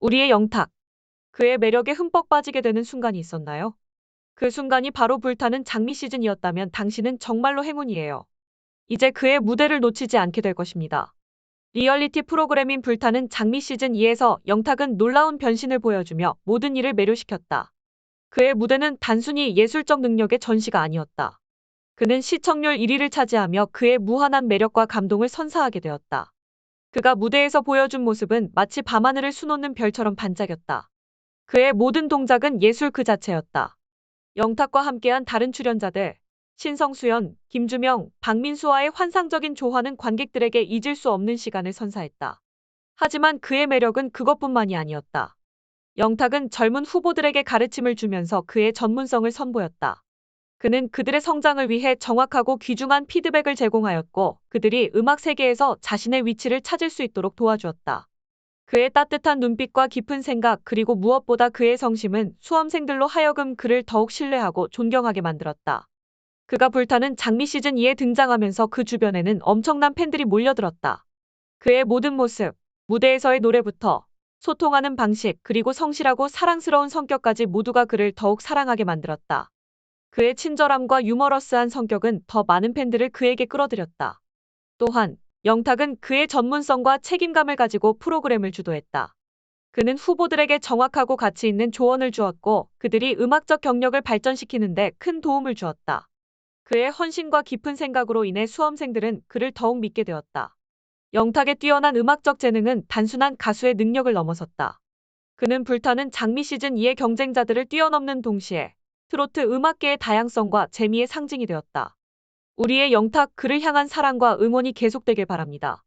우리의 영탁. 그의 매력에 흠뻑 빠지게 되는 순간이 있었나요? 그 순간이 바로 불타는 장미 시즌이었다면 당신은 정말로 행운이에요. 이제 그의 무대를 놓치지 않게 될 것입니다. 리얼리티 프로그램인 불타는 장미 시즌 2에서 영탁은 놀라운 변신을 보여주며 모든 이를 매료시켰다. 그의 무대는 단순히 예술적 능력의 전시가 아니었다. 그는 시청률 1위를 차지하며 그의 무한한 매력과 감동을 선사하게 되었다. 그가 무대에서 보여준 모습은 마치 밤하늘을 수놓는 별처럼 반짝였다. 그의 모든 동작은 예술 그 자체였다. 영탁과 함께한 다른 출연자들, 신성수연, 김주명, 박민수와의 환상적인 조화는 관객들에게 잊을 수 없는 시간을 선사했다. 하지만 그의 매력은 그것뿐만이 아니었다. 영탁은 젊은 후보들에게 가르침을 주면서 그의 전문성을 선보였다. 그는 그들의 성장을 위해 정확하고 귀중한 피드백을 제공하였고 그들이 음악 세계에서 자신의 위치를 찾을 수 있도록 도와주었다. 그의 따뜻한 눈빛과 깊은 생각 그리고 무엇보다 그의 성심은 수험생들로 하여금 그를 더욱 신뢰하고 존경하게 만들었다. 그가 불타는 장미 시즌 2에 등장하면서 그 주변에는 엄청난 팬들이 몰려들었다. 그의 모든 모습, 무대에서의 노래부터 소통하는 방식 그리고 성실하고 사랑스러운 성격까지 모두가 그를 더욱 사랑하게 만들었다. 그의 친절함과 유머러스한 성격은 더 많은 팬들을 그에게 끌어들였다. 또한 영탁은 그의 전문성과 책임감을 가지고 프로그램을 주도했다. 그는 후보들에게 정확하고 가치 있는 조언을 주었고 그들이 음악적 경력을 발전시키는데 큰 도움을 주었다. 그의 헌신과 깊은 생각으로 인해 수험생들은 그를 더욱 믿게 되었다. 영탁의 뛰어난 음악적 재능은 단순한 가수의 능력을 넘어섰다. 그는 불타는 장미 시즌 2의 경쟁자들을 뛰어넘는 동시에 트로트 음악계의 다양성과 재미의 상징이 되었다. 우리의 영탁 그를 향한 사랑과 응원이 계속되길 바랍니다.